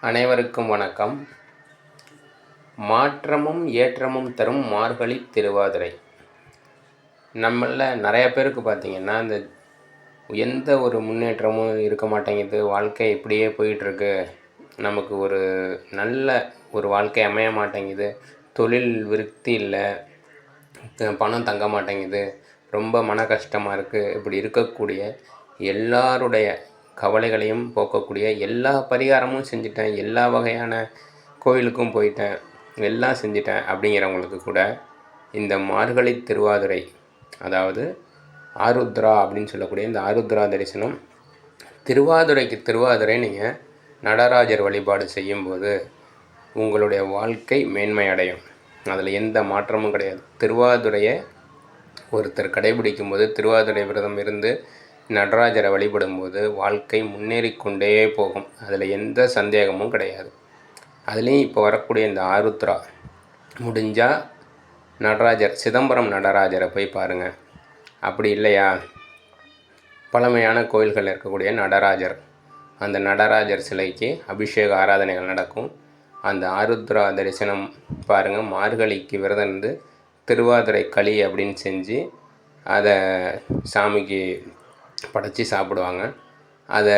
அனைவருக்கும் வணக்கம். மாற்றமும் ஏற்றமும் தரும் மார்கழி திருவாதிரை. நம்மளில் நிறைய பேருக்கு பார்த்திங்கன்னா இந்த எந்த ஒரு முன்னேற்றமும் இருக்க மாட்டேங்குது. வாழ்க்கை இப்படியே போயிட்டுருக்கு. நமக்கு ஒரு நல்ல ஒரு வாழ்க்கை அமைய மாட்டேங்குது. தொழில் விருத்தி இல்லை. பணம் தங்க மாட்டேங்குது. ரொம்ப மன கஷ்டமாக இருக்குது இப்படி இருக்கக்கூடிய எல்லாருடைய கவலைகளையும் போக்கக்கூடிய எல்லா பரிகாரமும் செஞ்சுட்டேன். எல்லா வகையான கோயிலுக்கும் போயிட்டேன். எல்லாம் செஞ்சுட்டேன் அப்படிங்கிறவங்களுக்கு கூட இந்த மார்கழி திருவாதிரை அதாவது ஆருத்ரா அப்படின்னு சொல்லக்கூடிய இந்த ஆருத்ரா தரிசனம் திருவாதிரைக்கு திருவாதிரை நீங்கள் நடராஜர் வழிபாடு செய்யும்போது உங்களுடைய வாழ்க்கை மேன்மை அடையும். அதில் எந்த மாற்றமும் கிடையாது. திருவாதுரையை ஒருத்தர் கடைபிடிக்கும் போது திருவாதிரை விரதம் இருந்து நடராஜரை வழிபடும்போது வாழ்க்கை முன்னேறி கொண்டே போகும். அதில் எந்த சந்தேகமும் கிடையாது. அதுலேயும் இப்போ வரக்கூடிய இந்த ஆருத்ரா முடிஞ்சால் நடராஜர் சிதம்பரம் நடராஜரை போய் பாருங்கள் அப்படி இல்லையா? பழமையான கோயில்களில் இருக்கக்கூடிய நடராஜர் அந்த நடராஜர் சிலைக்கு அபிஷேக ஆராதனைகள் நடக்கும். அந்த ஆருத்ரா தரிசனம் பாருங்கள் மார்கழிக்கு விரதம் இருந்து திருவாதிரை களி அப்படின்னு செஞ்சு அதை சாமிக்கு படைச்சி சாப்பிடுவாங்க. அதை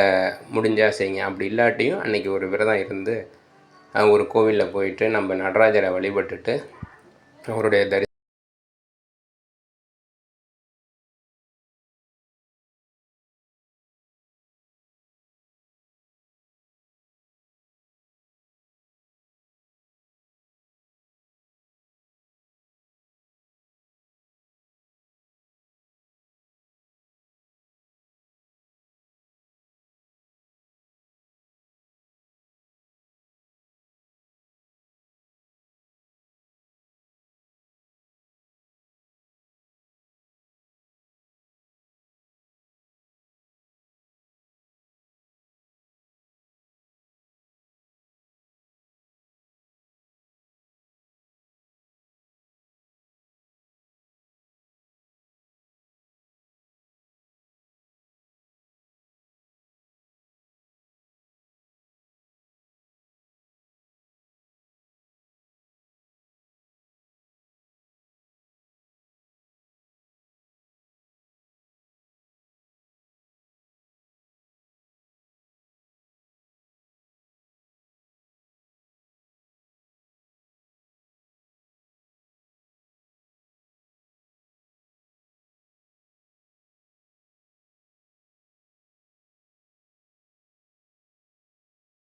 முடிஞ்சால் செய்யுங்க. அப்படி இல்லாட்டியும் அன்றைக்கி ஒரு விரதம் இருந்து ஒரு கோவிலில் போயிட்டு நம்ம நடராஜரை வழிபட்டுட்டு அவருடைய தரி